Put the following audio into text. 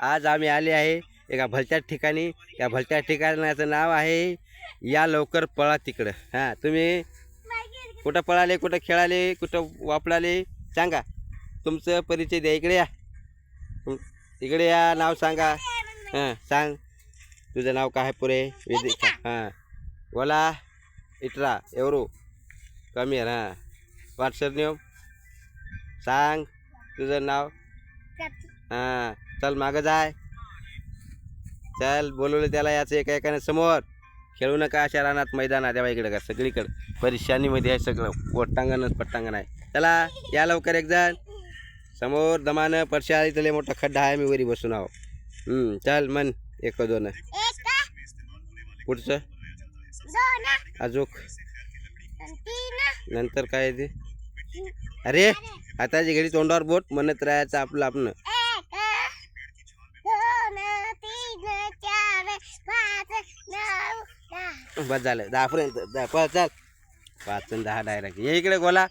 आज आम्ही आले आहे एका भलत्या ठिकाणी. या भलत्या ठिकाणाचं नाव आहे या लवकर पळा तिकडं. हां तुम्ही कुठं पळाले कुठं खेळाले कुठं वापराले सांगा. तुमचं परिचय द्या इकडे या. इकडे या नाव सांगा. हां सांग. तुझं नाव काय आहे पुरे वेदिका. हां. बोला. इटरा एवरो कमी आहे हां. What's up name. सांग. तुझं नाव? हां. चल मागं जाय. चल बोलवलं त्याला याचं एका एकाने समोर. खेळू नका अशा रानात मैदान द्यावा इकडे का सगळीकडे. परेशानीमध्ये आहे सगळं. पोटांगणच पट्टांगण आहे. चला या लवकर एक जण समोर दमानं परशा इथले लय मोठा खड्डा आहे मी वरी बसून आहो हम्म, चल मन एक दोन. पुढचं? अजूक नंतर काय ते? अरे आताची घडी तोंडावर बोट म्हणत राहायचं आपलं आपण बस झालं. दहापर्यंत. दहा पाच चाल. पाच आणि दहा डायरेक्ट ये इकडे गोला.